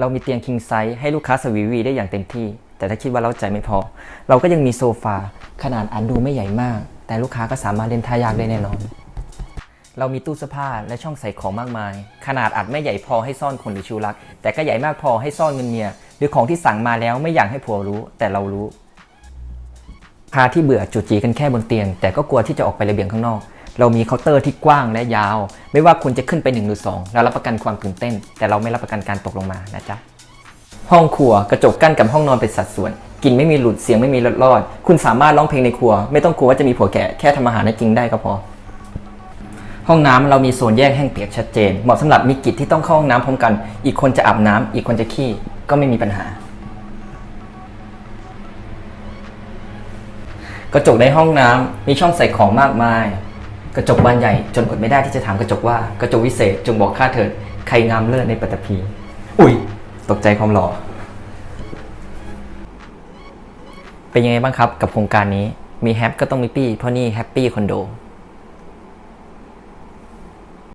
เรามีเตียง king size ให้ลูกค้าสวีวีได้อย่างเต็มที่ แต่ถ้าคิดว่าเราใจไม่พอ เราก็ยังมีโซฟาขนาดอันดูไม่ใหญ่มาก แต่ลูกค้าก็สามารถเล่นทายากได้แน่นอน เรามีตู้เสื้อผ้าและช่องใส่ของมากมาย ขนาดอาจไม่ใหญ่พอให้ซ่อนคนหรือชูรัก แต่ก็ใหญ่มากพอให้ซ่อนเงินเมีย หรือของที่สั่งมาแล้วไม่อยากให้ผัวรู้ แต่เรารู้พาที่เบื่อจุดจีกันแค่บนเตียง แต่ก็กลัวที่จะออกไประเบียงข้างนอก เรามีเคาน์เตอร์ที่กว้างและยาว ไม่ว่าคุณจะขึ้นไปหนึ่งหรือสองเรารับประกันความตื่นเต้น แต่เราไม่รับประกันการตกลงมานะจ๊ะห้องครัวกระจกกั้นกับห้องนอนเป็นสัดส่วนกลิ่นไม่มีหลุดเสียงไม่มีลดรอด คุณสามารถร้องเพลงในครัว ไม่ต้องกลัวว่าจะมีผัวแก่แค่ทำอาหารให้กินได้ก็พอ ห้องน้ำเรามีโซนแยกแห้งเปียกชัดเจน เหมาะสำหรับมีกิจที่ต้องเข้าห้องน้ำพร้อมกัน อีกคนจะอาบน้ำอีกคนจะขี้ก็ไม่มีปัญหา กระจกในห้องน้ำมีช่องใส่ของมากมาย กระจกบานใหญ่จนอดไม่ได้ที่จะถามกระจกว่ากระจกวิเศษจงบอกข้าเถิดใครงามเลิศในปัตตภีอุ้ยตกใจความหล่อ เป็นยังไงบ้างครับกับโครงการนี้มีแฮปก็ต้องมีปี้เพราะนี่แฮปปี้คอนโด